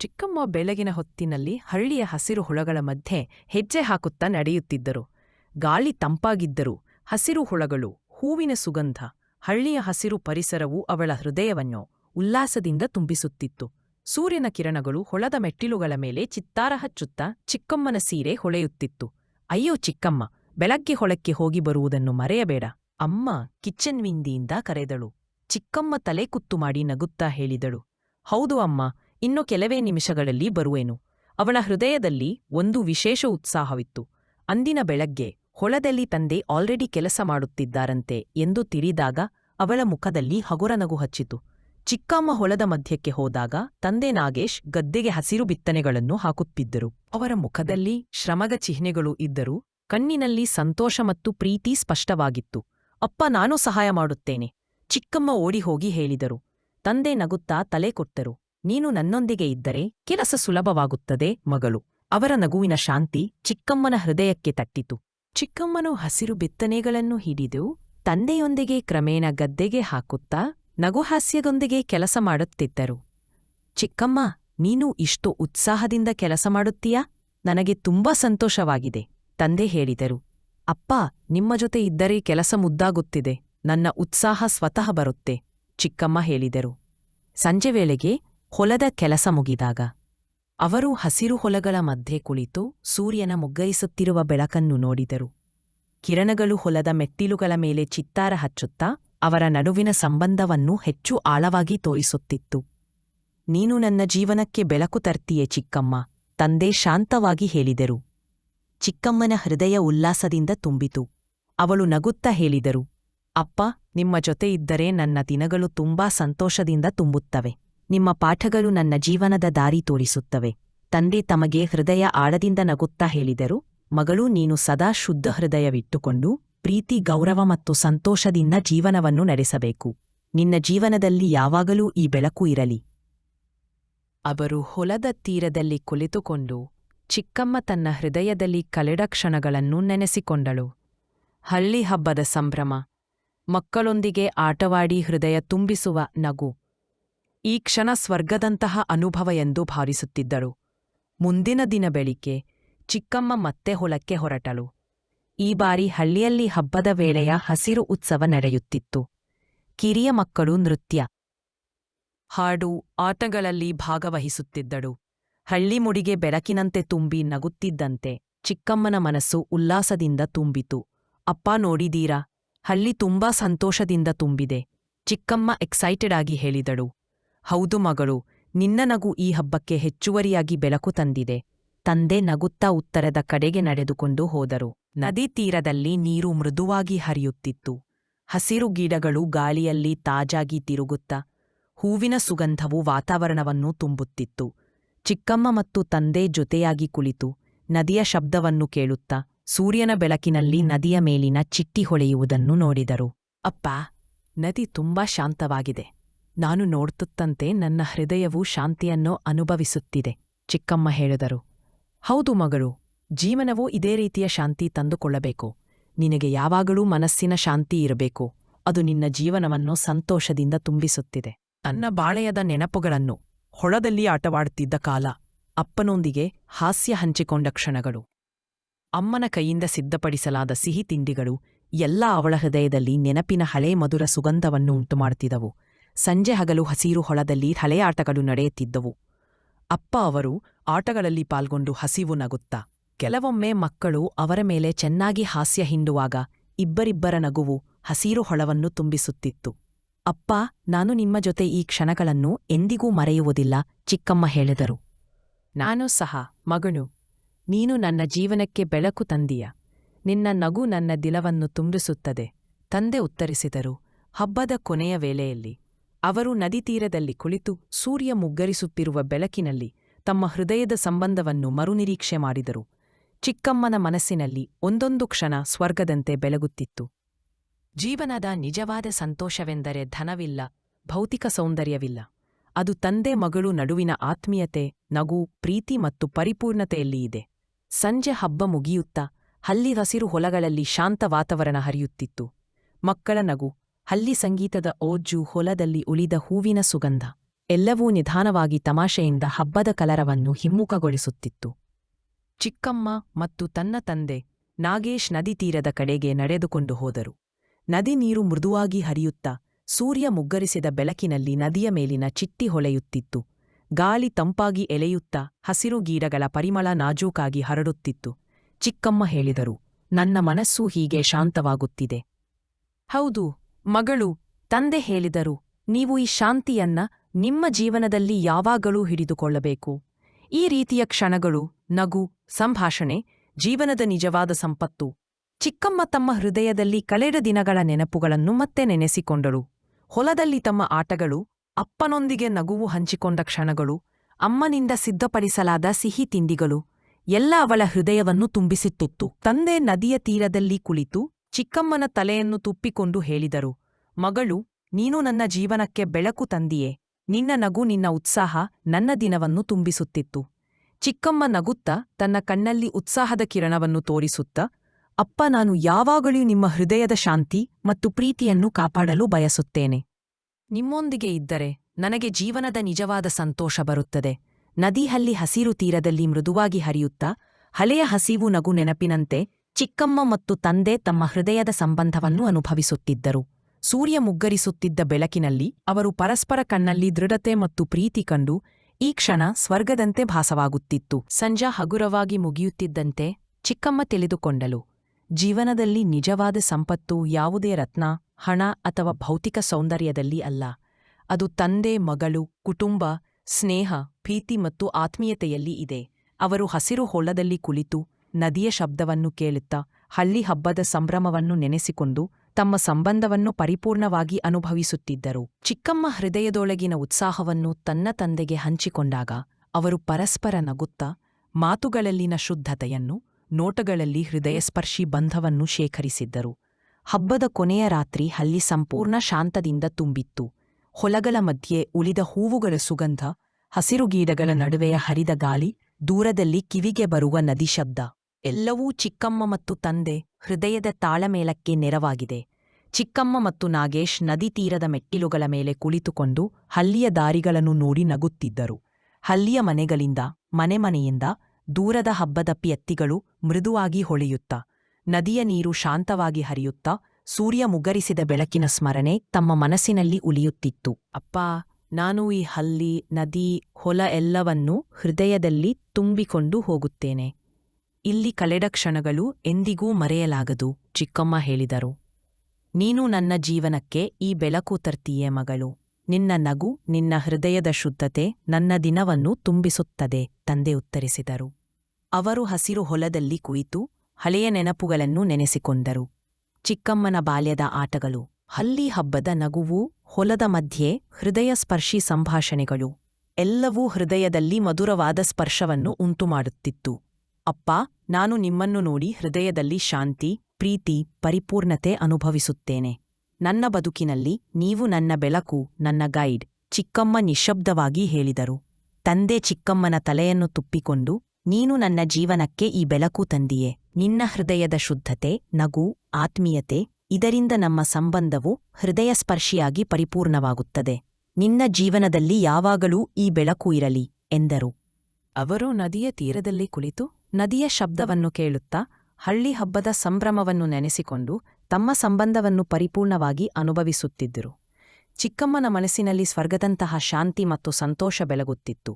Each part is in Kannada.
ಚಿಕ್ಕಮ್ಮ ಬೆಳಗಿನ ಹೊತ್ತಿನಲ್ಲಿ ಹಳ್ಳಿಯ ಹಸಿರು ಹುಳಗಳ ಮಧ್ಯೆ ಹೆಜ್ಜೆ ಹಾಕುತ್ತಾ ನಡೆಯುತ್ತಿದ್ದರು. ಗಾಳಿ ತಂಪಾಗಿದ್ದರೂ ಹಸಿರು ಹುಳಗಳು, ಹೂವಿನ ಸುಗಂಧ, ಹಳ್ಳಿಯ ಹಸಿರು ಪರಿಸರವು ಅವಳ ಹೃದಯವನ್ನು ಉಲ್ಲಾಸದಿಂದ ತುಂಬಿಸುತ್ತಿತ್ತು. ಸೂರ್ಯನ ಕಿರಣಗಳು ಹೊಳದ ಮೆಟ್ಟಿಲುಗಳ ಮೇಲೆ ಚಿತ್ತಾರ ಹಚ್ಚುತ್ತಾ ಚಿಕ್ಕಮ್ಮನ ಸೀರೆ ಹೊಳೆಯುತ್ತಿತ್ತು. ಅಯ್ಯೋ ಚಿಕ್ಕಮ್ಮ, ಬೆಳಗ್ಗೆ ಹೊಳಕ್ಕೆ ಹೋಗಿ ಬರುವುದನ್ನು ಮರೆಯಬೇಡ, ಅಮ್ಮ ಕಿಚನ್ ವಿಂದಿಯಿಂದ ಕರೆದಳು. ಚಿಕ್ಕಮ್ಮ ತಲೆ ಕುತ್ತು ಮಾಡಿ ನಗುತ್ತಾ ಹೇಳಿದಳು. ಹೌದು ಅಮ್ಮ ಇನ್ನು ಕೆಲವೇ ನಿಮಿಷಗಳಲ್ಲಿ ಬರುವೆನು. ಅವನ ಹೃದಯದಲ್ಲಿ ಒಂದು ವಿಶೇಷ ಉತ್ಸಾಹವಿತ್ತು. ಅಂದಿನ ಬೆಳಗ್ಗೆ ಹೊಳದಲ್ಲಿ ತಂದೆ ಆಲ್ರೆಡಿ ಕೆಲಸ ಮಾಡುತ್ತಿದ್ದಾರಂತೆ ಎಂದು ತಿಳಿದಾಗ ಅವಳ ಮುಖದಲ್ಲಿ ಹಗುರ ನಗು ಹಚ್ಚಿತು. ಚಿಕ್ಕಮ್ಮ ಹೊಲದ ಮಧ್ಯಕ್ಕೆ ಹೋದಾಗ ತಂದೆ ನಾಗೇಶ್ ಗದ್ದೆಗೆ ಹಸಿರು ಬಿತ್ತನೆಗಳನ್ನು ಹಾಕುತ್ತಿದ್ದರು. ಅವರ ಮುಖದಲ್ಲಿ ಶ್ರಮದ ಚಿಹ್ನೆಗಳು ಇದ್ದರೂ ಕಣ್ಣಿನಲ್ಲಿ ಸಂತೋಷ ಮತ್ತು ಪ್ರೀತಿ ಸ್ಪಷ್ಟವಾಗಿತ್ತು. ಅಪ್ಪ, ನಾನು ಸಹಾಯ ಮಾಡುತ್ತೇನೆ. ಚಿಕ್ಕಮ್ಮ ಓಡಿ ಹೋಗಿ ಹೇಳಿದರು. ತಂದೆ ನಗುತ್ತಾ ತಲೆ ಕೊಟ್ಟರು. ನೀನು ನನ್ನೊಂದಿಗೆ ಇದ್ದರೆ ಕೆಲಸ ಸುಲಭವಾಗುತ್ತದೆ, ಮಗಳು. ಅವರ ನಗುವಿನ ಶಾಂತಿ ಚಿಕ್ಕಮ್ಮನ ಹೃದಯಕ್ಕೆ ತಟ್ಟಿತು. ಚಿಕ್ಕಮ್ಮನು ಹಸಿರು ಬಿತ್ತನೆಗಳನ್ನು ಹಿಡಿದು ತಂದೆಯೊಂದಿಗೆ ಕ್ರಮೇಣ ಗದ್ದೆಗೆ ಹಾಕುತ್ತಾ ನಗುಹಾಸ್ಯದೊಂದಿಗೆ ಕೆಲಸ ಮಾಡುತ್ತಿದ್ದರು. ಚಿಕ್ಕಮ್ಮ, ನೀನು ಇಷ್ಟು ಉತ್ಸಾಹದಿಂದ ಕೆಲಸ ಮಾಡುತ್ತೀಯಾ? ನನಗೆ ತುಂಬಾ ಸಂತೋಷವಾಗಿದೆ, ತಂದೆ ಹೇಳಿದರು. ಅಪ್ಪ, ನಿಮ್ಮ ಜೊತೆ ಇದ್ದರೆ ಕೆಲಸ ಮುದ್ದಾಗುತ್ತಿದೆ, ನನ್ನ ಉತ್ಸಾಹ ಸ್ವತಃ ಬರುತ್ತೆ, ಚಿಕ್ಕಮ್ಮ ಹೇಳಿದರು. ಸಂಜೆ ವೇಳೆಗೆ ಹೊಲದ ಕೆಲಸ ಮುಗಿದಾಗ ಅವರು ಹಸಿರು ಹೊಲಗಳ ಮಧ್ಯೆ ಕುಳಿತು ಸೂರ್ಯನ ಮುಗ್ಗರಿಸುತ್ತಿರುವ ಬೆಳಕನ್ನು ನೋಡಿದರು. ಕಿರಣಗಳು ಹೊಲದ ಮೆಟ್ಟಿಲುಗಳ ಮೇಲೆ ಚಿತ್ತಾರ ಹಚ್ಚುತ್ತಾ ಅವರ ನಡುವಿನ ಸಂಬಂಧವನ್ನು ಹೆಚ್ಚು ಆಳವಾಗಿ ತೋರಿಸುತ್ತಿತ್ತು. ನೀನು ನನ್ನ ಜೀವನಕ್ಕೆ ಬೆಳಕು ತರ್ತೀಯೆ ಚಿಕ್ಕಮ್ಮ, ತಂದೆ ಶಾಂತವಾಗಿ ಹೇಳಿದರು. ಚಿಕ್ಕಮ್ಮನ ಹೃದಯ ಉಲ್ಲಾಸದಿಂದ ತುಂಬಿತು. ಅವಳು ನಗುತ್ತಾ ಹೇಳಿದರು, ಅಪ್ಪ, ನಿಮ್ಮ ಜೊತೆ ಇದ್ದರೆ ನನ್ನ ದಿನಗಳು ತುಂಬಾ ಸಂತೋಷದಿಂದ ತುಂಬುತ್ತವೆ. ನಿಮ್ಮ ಪಾಠಗಳು ನನ್ನ ಜೀವನದ ದಾರಿ ತೋರಿಸುತ್ತವೆ. ತಂದೆ ತಮಗೆ ಹೃದಯ ಆಳದಿಂದ ನಗುತ್ತಾ ಹೇಳಿದರು, ಮಗಳು ನೀನು ಸದಾ ಶುದ್ಧ ಹೃದಯವಿಟ್ಟುಕೊಂಡು ಪ್ರೀತಿ, ಗೌರವ ಮತ್ತು ಸಂತೋಷದಿಂದ ಜೀವನವನ್ನು ನಡೆಸಬೇಕು. ನಿನ್ನ ಜೀವನದಲ್ಲಿ ಯಾವಾಗಲೂ ಈ ಬೆಳಕು ಇರಲಿ. ಅವರು ಹೊಲದ ತೀರದಲ್ಲಿ ಕುಳಿತುಕೊಂಡು ಚಿಕ್ಕಮ್ಮ ತನ್ನ ಹೃದಯದಲ್ಲಿ ಕಳೆದ ಕ್ಷಣಗಳನ್ನು ನೆನೆಸಿಕೊಂಡಳು. ಹಳ್ಳಿ ಹಬ್ಬದ ಸಂಭ್ರಮ, ಮಕ್ಕಳೊಂದಿಗೆ ಆಟವಾಡಿ ಹೃದಯ ತುಂಬಿಸುವ ನಗು. ಈ ಕ್ಷಣ ಸ್ವರ್ಗದಂತಹ ಅನುಭವ ಎಂದು ಭಾವಿಸುತ್ತಿದ್ದಳು. ಮುಂದಿನ ದಿನ ಬೆಳಿಗ್ಗೆ ಚಿಕ್ಕಮ್ಮ ಮತ್ತೆ ಹೊಲಕ್ಕೆ ಹೊರಟಳು. ಈ ಬಾರಿ ಹಳ್ಳಿಯಲ್ಲಿ ಹಬ್ಬದ ವೇಳೆಯ ಹಸಿರು ಉತ್ಸವ ನಡೆಯುತ್ತಿತ್ತು. ಕಿರಿಯ ಮಕ್ಕಳು ನೃತ್ಯ, ಹಾಡು, ಆಟಗಳಲ್ಲಿ ಭಾಗವಹಿಸುತ್ತಿದ್ದಳು. ಹಳ್ಳಿ ಮುಡಿಗೆ ಬೆಳಕಿನಂತೆ ತುಂಬಿ ನಗುತ್ತಿದ್ದಂತೆ ಚಿಕ್ಕಮ್ಮನ ಮನಸ್ಸು ಉಲ್ಲಾಸದಿಂದ ತುಂಬಿತು. ಅಪ್ಪ ನೋಡಿದೀರಾ? ಹಳ್ಳಿ ತುಂಬಾ ಸಂತೋಷದಿಂದ ತುಂಬಿದೆ, ಚಿಕ್ಕಮ್ಮ ಎಕ್ಸೈಟೆಡ್ ಆಗಿ ಹೇಳಿದಳು. ಹೌದು ಮಗಳು, ನಿನ್ನ ನಗು ಈ ಹಬ್ಬಕ್ಕೆ ಹೆಚ್ಚುವರಿಯಾಗಿ ಬೆಳಕು ತಂದಿದೆ. ತಂದೆ ನಗುತ್ತಾ ಉತ್ತರದ ಕಡೆಗೆ ನಡೆದುಕೊಂಡು ಹೋದರು. ನದಿ ತೀರದಲ್ಲಿ ನೀರು ಮೃದುವಾಗಿ ಹರಿಯುತ್ತಿತ್ತು. ಹಸಿರು ಗಿಡಗಳು ಗಾಳಿಯಲ್ಲಿ ತಾಜಾಗಿ ತಿರುಗುತ್ತಾ, ಹೂವಿನ ಸುಗಂಧವು ವಾತಾವರಣವನ್ನು ತುಂಬುತ್ತಿತ್ತು. ಚಿಕ್ಕಮ್ಮ ಮತ್ತು ತಂದೆ ಜೊತೆಯಾಗಿ ಕುಳಿತು, ನದಿಯ ಶಬ್ದವನ್ನು ಕೇಳುತ್ತಾ, ಸೂರ್ಯನ ಬೆಳಕಿನಲ್ಲಿ ನದಿಯ ಮೇಲಿನ ಚಿಟ್ಟಿ ಹೊಳೆಯುವುದನ್ನು ನೋಡಿದರು. ಅಪ್ಪ, ನದಿ ತುಂಬಾ ಶಾಂತವಾಗಿದೆ. ನಾನು ನೋಡ್ತುತ್ತಂತೆ ನನ್ನ ಹೃದಯವು ಶಾಂತಿಯನ್ನು ಅನುಭವಿಸುತ್ತಿದೆ, ಚಿಕ್ಕಮ್ಮ ಹೇಳಿದರು. ಹೌದು ಮಗಳು, ಜೀವನವು ಇದೇ ರೀತಿಯ ಶಾಂತಿ ತಂದುಕೊಳ್ಳಬೇಕು. ನಿನಗೆ ಯಾವಾಗಲೂ ಮನಸ್ಸಿನ ಶಾಂತಿ ಇರಬೇಕು. ಅದು ನಿನ್ನ ಜೀವನವನ್ನು ಸಂತೋಷದಿಂದ ತುಂಬಿಸುತ್ತಿದೆ. ತನ್ನ ಬಾಳೆಯದ ನೆನಪುಗಳನ್ನು ಹೊಳದಲ್ಲಿ ಆಟವಾಡುತ್ತಿದ್ದ ಕಾಲ, ಅಪ್ಪನೊಂದಿಗೆ ಹಾಸ್ಯ ಹಂಚಿಕೊಂಡ ಕ್ಷಣಗಳು. ಅಮ್ಮನ ಕೈಯಿಂದ ಸಿದ್ಧಪಡಿಸಲಾದ ಸಿಹಿ ತಿಂಡಿಗಳು ಎಲ್ಲ ಅವಳ ಹೃದಯದಲ್ಲಿ ನೆನಪಿನ ಹಳೇ ಮಧುರ ಸುಗಂಧವನ್ನು ಉಂಟುಮಾಡುತ್ತಿದ್ದವು ಸಂಜೆ ಹಗಲು ಹಸಿರು ಹೊಳದಲ್ಲಿ ಹಳೆಯ ಆಟಗಳು ನಡೆಯುತ್ತಿದ್ದವು. ಅಪ್ಪ ಅವರು ಆಟಗಳಲ್ಲಿ ಪಾಲ್ಗೊಂಡು ಹಸಿವು ನಗುತ್ತ, ಕೆಲವೊಮ್ಮೆ ಮಕ್ಕಳು ಅವರ ಮೇಲೆ ಚೆನ್ನಾಗಿ ಹಾಸ್ಯ ಹಿಂಡುವಾಗ ಇಬ್ಬರಿಬ್ಬರ ನಗುವು ಹಸಿರು ಹೊಳವನ್ನು ತುಂಬಿಸುತ್ತಿತ್ತು. ಅಪ್ಪ, ನಾನು ನಿಮ್ಮ ಜೊತೆ ಈ ಕ್ಷಣಗಳನ್ನು ಎಂದಿಗೂ ಮರೆಯುವುದಿಲ್ಲ, ಚಿಕ್ಕಮ್ಮ ಹೇಳಿದರು. ನಾನು ಸಹ, ಮಗನು, ನೀನು ನನ್ನ ಜೀವನಕ್ಕೆ ಬೆಳಕು ತಂದೀಯ. ನಿನ್ನ ನಗು ನನ್ನ ದಿಲವನ್ನು ತುಂಬಿಸುತ್ತದೆ, ತಂದೆ ಉತ್ತರಿಸಿದರು, ಹಬ್ಬದ ಕೊನೆಯ ವೇಳೆಯಲ್ಲಿ. ಅವರು ನದಿತೀರದಲ್ಲಿ ಕುಳಿತು ಸೂರ್ಯ ಮುಗ್ಗರಿಸುತ್ತಿರುವ ಬೆಳಕಿನಲ್ಲಿ ತಮ್ಮ ಹೃದಯದ ಸಂಬಂಧವನ್ನು ಮರುನಿರೀಕ್ಷೆ ಮಾಡಿದರು. ಚಿಕ್ಕಮ್ಮನ ಮನಸ್ಸಿನಲ್ಲಿ ಒಂದೊಂದು ಕ್ಷಣ ಸ್ವರ್ಗದಂತೆ ಬೆಳಗುತ್ತಿತ್ತು. ಜೀವನದ ನಿಜವಾದ ಸಂತೋಷವೆಂದರೆ ಧನವಿಲ್ಲ, ಭೌತಿಕ ಸೌಂದರ್ಯವಿಲ್ಲ. ಅದು ತಂದೆ ಮಗಳು ನಡುವಿನ ಆತ್ಮೀಯತೆ, ನಗು, ಪ್ರೀತಿ ಮತ್ತು ಪರಿಪೂರ್ಣತೆಯಲ್ಲಿ ಇದೆ. ಸಂಜೆ ಹಬ್ಬ ಮುಗಿಯುತ್ತಾ ಹಲ್ಲಿ ಹಸಿರು ಹೊಲಗಳಲ್ಲಿ ಶಾಂತ ವಾತಾವರಣ ಹರಿಯುತ್ತಿತ್ತು. ಮಕ್ಕಳ ನಗು ಹಲ್ಲಿ ಸಂಗೀತದ ಓಜ್ಜು ಹೊಲದಲ್ಲಿ ಉಳಿದ ಹೂವಿನ ಸುಗಂಧ. ಎಲ್ಲವೂ ನಿಧಾನವಾಗಿ ತಮಾಷೆಯಿಂದ ಹಬ್ಬದ ಕಲರವನ್ನು ಹಿಮ್ಮುಖಗೊಳಿಸುತ್ತಿತ್ತು. ಚಿಕ್ಕಮ್ಮ ಮತ್ತು ತನ್ನ ತಂದೆ ನಾಗೇಶ್ ನದಿ ತೀರದ ಕಡೆಗೆ ನಡೆದುಕೊಂಡು ಹೋದರು. ನದಿ ನೀರು ಮೃದುವಾಗಿ ಹರಿಯುತ್ತಾ ಸೂರ್ಯ ಮುಗ್ಗರಿಸಿದ ಬೆಳಕಿನಲ್ಲಿ ನದಿಯ ಮೇಲಿನ ಚಿಟ್ಟಿ ಹೊಳೆಯುತ್ತಿತ್ತು. ಗಾಳಿ ತಂಪಾಗಿ ಎಲೆಯುತ್ತಾ ಹಸಿರು ಗೀಡಗಳ ಪರಿಮಳ ನಾಜೂಕಾಗಿ ಹರಡುತ್ತಿತ್ತು. ಚಿಕ್ಕಮ್ಮ ಹೇಳಿದರು, ನನ್ನ ಮನಸ್ಸು ಹೀಗೆ ಶಾಂತವಾಗುತ್ತಿದೆ. ಹೌದು ಮಗಳು, ತಂದೆ ಹೇಳಿದರು, ನೀವು ಈ ಶಾಂತಿಯನ್ನ ನಿಮ್ಮ ಜೀವನದಲ್ಲಿ ಯಾವಾಗಲೂ ಹಿಡಿದುಕೊಳ್ಳಬೇಕು. ಈ ರೀತಿಯ ಕ್ಷಣಗಳು, ನಗು, ಸಂಭಾಷಣೆ, ಜೀವನದ ನಿಜವಾದ ಸಂಪತ್ತು. ಚಿಕ್ಕಮ್ಮ ತಮ್ಮ ಹೃದಯದಲ್ಲಿ ಕಳೆದ ದಿನಗಳ ನೆನಪುಗಳನ್ನು ಮತ್ತೆ ನೆನೆಸಿಕೊಂಡಳು. ಹೊಲದಲ್ಲಿ ತಮ್ಮ ಆಟಗಳು, ಅಪ್ಪನೊಂದಿಗೆ ನಗುವು ಹಂಚಿಕೊಂಡ ಕ್ಷಣಗಳು, ಅಮ್ಮನಿಂದ ಸಿದ್ಧಪಡಿಸಲಾದ ಸಿಹಿ ತಿಂಡಿಗಳು, ಎಲ್ಲ ಅವಳ ಹೃದಯವನ್ನು ತುಂಬಿಸಿತ್ತುತ್ತು. ತಂದೆ ನದಿಯ ತೀರದಲ್ಲಿ ಕುಳಿತು ಚಿಕ್ಕಮ್ಮನ ತಲೆಯನ್ನು ತುಪ್ಪಿಕೊಂಡು ಹೇಳಿದರು, ಮಗಳು, ನೀನು ನನ್ನ ಜೀವನಕ್ಕೆ ಬೆಳಕು ತಂದಿಯೇ, ನಿನ್ನ ನಗು ನಿನ್ನ ಉತ್ಸಾಹ ನನ್ನ ದಿನವನ್ನು ತುಂಬಿಸುತ್ತಿತ್ತು. ಚಿಕ್ಕಮ್ಮ ನಗುತ್ತಾ ತನ್ನ ಕಣ್ಣಲ್ಲಿ ಉತ್ಸಾಹದ ಕಿರಣವನ್ನು ತೋರಿಸುತ್ತ, ಅಪ್ಪ, ನಾನು ಯಾವಾಗಲೂ ನಿಮ್ಮ ಹೃದಯದ ಶಾಂತಿ ಮತ್ತು ಪ್ರೀತಿಯನ್ನು ಕಾಪಾಡಲು ಬಯಸುತ್ತೇನೆ. ನಿಮ್ಮೊಂದಿಗೆ ಇದ್ದರೆ ನನಗೆ ಜೀವನದ ನಿಜವಾದ ಸಂತೋಷ ಬರುತ್ತದೆ. ನದಿಹಲ್ಲಿ ಹಸಿರು ತೀರದಲ್ಲಿ ಮೃದುವಾಗಿ ಹರಿಯುತ್ತಾ, ಹಳೆಯ ಹಸಿವು ನಗು ನೆನಪಿನಂತೆ ಚಿಕ್ಕಮ್ಮ ಮತ್ತು ತಂದೆ ತಮ್ಮ ಹೃದಯದ ಸಂಬಂಧವನ್ನು ಅನುಭವಿಸುತ್ತಿದ್ದರು. ಸೂರ್ಯ ಮುಗ್ಗರಿಸುತ್ತಿದ್ದ ಬೆಳಕಿನಲ್ಲಿ ಅವರು ಪರಸ್ಪರ ಕಣ್ಣಲ್ಲಿ ದೃಢತೆ ಮತ್ತು ಪ್ರೀತಿ ಕಂಡು ಈ ಕ್ಷಣ ಸ್ವರ್ಗದಂತೆ ಭಾಸವಾಗುತ್ತಿತ್ತು. ಸಂಜಾ ಹಗುರವಾಗಿ ಮುಗಿಯುತ್ತಿದ್ದಂತೆ ಚಿಕ್ಕಮ್ಮ ತಿಳಿದುಕೊಂಡಳು, ಜೀವನದಲ್ಲಿ ನಿಜವಾದ ಸಂಪತ್ತು ಯಾವುದೇ ರತ್ನ, ಹಣ ಅಥವಾ ಭೌತಿಕ ಸೌಂದರ್ಯದಲ್ಲಿ ಅಲ್ಲ. ಅದು ತಂದೆ, ಮಗಳು, ಕುಟುಂಬ, ಸ್ನೇಹ, ಪ್ರೀತಿ ಮತ್ತು ಆತ್ಮೀಯತೆಯಲ್ಲಿ ಇದೆ. ಅವರು ಹಸಿರು ಹೊಲದಲ್ಲಿ ಕುಳಿತು ನದಿಯ ಶಬ್ದವನ್ನು ಕೇಳುತ್ತಾ ಹಳ್ಳಿ ಹಬ್ಬದ ಸಂಭ್ರಮವನ್ನು ನೆನೆಸಿಕೊಂಡು ತಮ್ಮ ಸಂಬಂಧವನ್ನು ಪರಿಪೂರ್ಣವಾಗಿ ಅನುಭವಿಸುತ್ತಿದ್ದರು. ಚಿಕ್ಕಮ್ಮ ಹೃದಯದೊಳಗಿನ ಉತ್ಸಾಹವನ್ನು ತನ್ನ ತಂದೆಗೆ ಹಂಚಿಕೊಂಡಾಗ ಅವರು ಪರಸ್ಪರ ನಗುತ್ತಾ ಮಾತುಗಳಲ್ಲಿನ ಶುದ್ಧತೆಯನ್ನು, ನೋಟಗಳಲ್ಲಿ ಹೃದಯಸ್ಪರ್ಶಿ ಬಂಧವನ್ನು ಶೇಖರಿಸಿದ್ದರು. ಹಬ್ಬದ ಕೊನೆಯ ರಾತ್ರಿ ಹಳ್ಳಿ ಸಂಪೂರ್ಣ ಶಾಂತದಿಂದ ತುಂಬಿತ್ತು. ಹೊಲಗಳ ಮಧ್ಯೆ ಉಳಿದ ಹೂವುಗಳ ಸುಗಂಧ, ಹಸಿರು ಗೀಡಗಳ ನಡುವೆಯ ಹರಿದ ಗಾಳಿ, ದೂರದಲ್ಲಿ ಕಿವಿಗೆ ಬರುವ ನದಿ ಶಬ್ದ. ಎಲ್ಲವೂ ಚಿಕ್ಕಮ್ಮ ಮತ್ತು ತಂದೆ ಹೃದಯದ ತಾಳಮೇಳಕ್ಕೆ ನೆರವಾಗಿದೆ. ಚಿಕ್ಕಮ್ಮ ಮತ್ತು ನಾಗೇಶ್ ನದಿ ತೀರದ ಮೆಟ್ಟಿಲುಗಳ ಮೇಲೆ ಕುಳಿತುಕೊಂಡು ಹಳ್ಳಿಯ ದಾರಿಗಳನ್ನು ನೋಡಿ ನಗುತ್ತಿದ್ದರು. ಹಳ್ಳಿಯ ಮನೆಗಳಿಂದ ಮನೆಮನೆಯಿಂದ ದೂರದ ಹಬ್ಬದ ಎತ್ತಿಗಳು ಮೃದುವಾಗಿ ಹೊಳೆಯುತ್ತಾ, ನದಿಯ ನೀರು ಶಾಂತವಾಗಿ ಹರಿಯುತ್ತಾ ಸೂರ್ಯ ಮುಗರಿಸಿದ ಬೆಳಕಿನ ಸ್ಮರಣೆ ತಮ್ಮ ಮನಸ್ಸಿನಲ್ಲಿ ಉಳಿಯುತ್ತಿತ್ತು. ಅಪ್ಪಾ, ನಾನು ಈ ಹಲ್ಲಿ ನದಿ, ಹೊಲ ಎಲ್ಲವನ್ನೂ ಹೃದಯದಲ್ಲಿ ತುಂಬಿಕೊಂಡು ಹೋಗುತ್ತೇನೆ. ಇಲ್ಲಿ ಕಳೆದ ಕ್ಷಣಗಳು ಎಂದಿಗೂ ಮರೆಯಲಾಗದು, ಚಿಕ್ಕಮ್ಮ ಹೇಳಿದರು. ನೀನು ನನ್ನ ಜೀವನಕ್ಕೆ ಈ ಬೆಳಕು ತರ್ತೀಯೆ ಮಗಳು. ನಿನ್ನ ನಗು ನಿನ್ನ ಹೃದಯದ ಶುದ್ಧತೆ ನನ್ನ ದಿನವನ್ನು ತುಂಬಿಸುತ್ತದೆ, ತಂದೆ ಉತ್ತರಿಸಿದರು. ಅವರು ಹಸಿರು ಹೊಲದಲ್ಲಿ ಕುಯಿತು ಹಳೆಯ ನೆನಪುಗಳನ್ನು ನೆನೆಸಿಕೊಂಡರು. ಚಿಕ್ಕಮ್ಮನ ಬಾಲ್ಯದ ಆಟಗಳು, ಹಲ್ಲಿ ಹಬ್ಬದ ನಗುವು, ಹೊಲದ ಮಧ್ಯೆ ಹೃದಯ ಸ್ಪರ್ಶಿ ಸಂಭಾಷಣೆಗಳು, ಎಲ್ಲವೂ ಹೃದಯದಲ್ಲಿ ಮಧುರವಾದ ಸ್ಪರ್ಶವನ್ನು ಉಂಟುಮಾಡುತ್ತಿತ್ತು. ಅಪ್ಪ ನಾನು ನಿಮ್ಮನ್ನು ನೋಡಿ ಹೃದಯದಲ್ಲಿ ಶಾಂತಿ, ಪ್ರೀತಿ, ಪರಿಪೂರ್ಣತೆ ಅನುಭವಿಸುತ್ತೇನೆ. ನನ್ನ ಬದುಕಿನಲ್ಲಿ ನೀವು ನನ್ನ ಬೆಳಕು, ನನ್ನ ಗೈಡ್, ಚಿಕ್ಕಮ್ಮ ನಿಶ್ಶಬ್ದವಾಗಿ ಹೇಳಿದರು. ತಂದೆ ಚಿಕ್ಕಮ್ಮನ ತಲೆಯನ್ನು ತುಪ್ಪಿಕೊಂಡು, ನೀನು ನನ್ನ ಜೀವನಕ್ಕೆ ಈ ಬೆಳಕು ತಂದಿಯೇ. ನಿನ್ನ ಹೃದಯದ ಶುದ್ಧತೆ, ನಗು, ಆತ್ಮೀಯತೆ, ಇದರಿಂದ ನಮ್ಮ ಸಂಬಂಧವು ಹೃದಯಸ್ಪರ್ಶಿಯಾಗಿ ಪರಿಪೂರ್ಣವಾಗುತ್ತದೆ. ನಿನ್ನ ಜೀವನದಲ್ಲಿ ಯಾವಾಗಲೂ ಈ ಬೆಳಕು ಇರಲಿ, ಎಂದರು. ಅವರು ನದಿಯ ತೀರದಲ್ಲಿ ಕುಳಿತು ನದಿಯ ಶಬ್ದವನ್ನು ಕೇಳುತ್ತಾ ಹಳ್ಳಿ ಹಬ್ಬದ ಸಂಭ್ರಮವನ್ನು ನೆನೆಸಿಕೊಂಡು ತಮ್ಮ ಸಂಬಂಧವನ್ನು ಪರಿಪೂರ್ಣವಾಗಿ ಅನುಭವಿಸುತ್ತಿದ್ದರು. ಚಿಕ್ಕಮ್ಮನ ಮನಸ್ಸಿನಲ್ಲಿ ಸ್ವರ್ಗದಂತಹ ಶಾಂತಿ ಮತ್ತು ಸಂತೋಷ ಬೆಳಗುತ್ತಿತ್ತು.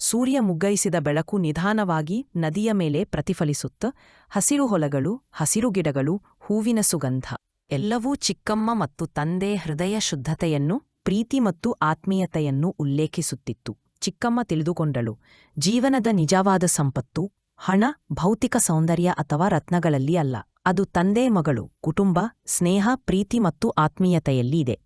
ಸೂರ್ಯ ಮುಗ್ಗೈಸಿದ ಬೆಳಕು ನಿಧಾನವಾಗಿ ನದಿಯ ಮೇಲೆ ಪ್ರತಿಫಲಿಸುತ್ತ ಹಸಿರು ಹೊಲಗಳು, ಹಸಿರು ಗಿಡಗಳು, ಹೂವಿನ ಸುಗಂಧ ಎಲ್ಲವೂ ಚಿಕ್ಕಮ್ಮ ಮತ್ತು ತಂದೆ ಹೃದಯ ಶುದ್ಧತೆಯನ್ನು, ಪ್ರೀತಿ ಮತ್ತು ಆತ್ಮೀಯತೆಯನ್ನು ಉಲ್ಲೇಖಿಸುತ್ತಿತ್ತು. ಚಿಕ್ಕಮ್ಮ ತಿಳಿದುಕೊಂಡಳು, ಜೀವನದ ನಿಜವಾದ ಸಂಪತ್ತು ಹಣ, ಭೌತಿಕ ಸೌಂದರ್ಯ ಅಥವಾ ರತ್ನಗಳಲ್ಲಿ ಅಲ್ಲ. ಅದು ತಂದೆ, ಮಗಳು, ಕುಟುಂಬ, ಸ್ನೇಹ, ಪ್ರೀತಿ ಮತ್ತು ಆತ್ಮೀಯತೆಯಲ್ಲಿ ಇದೆ.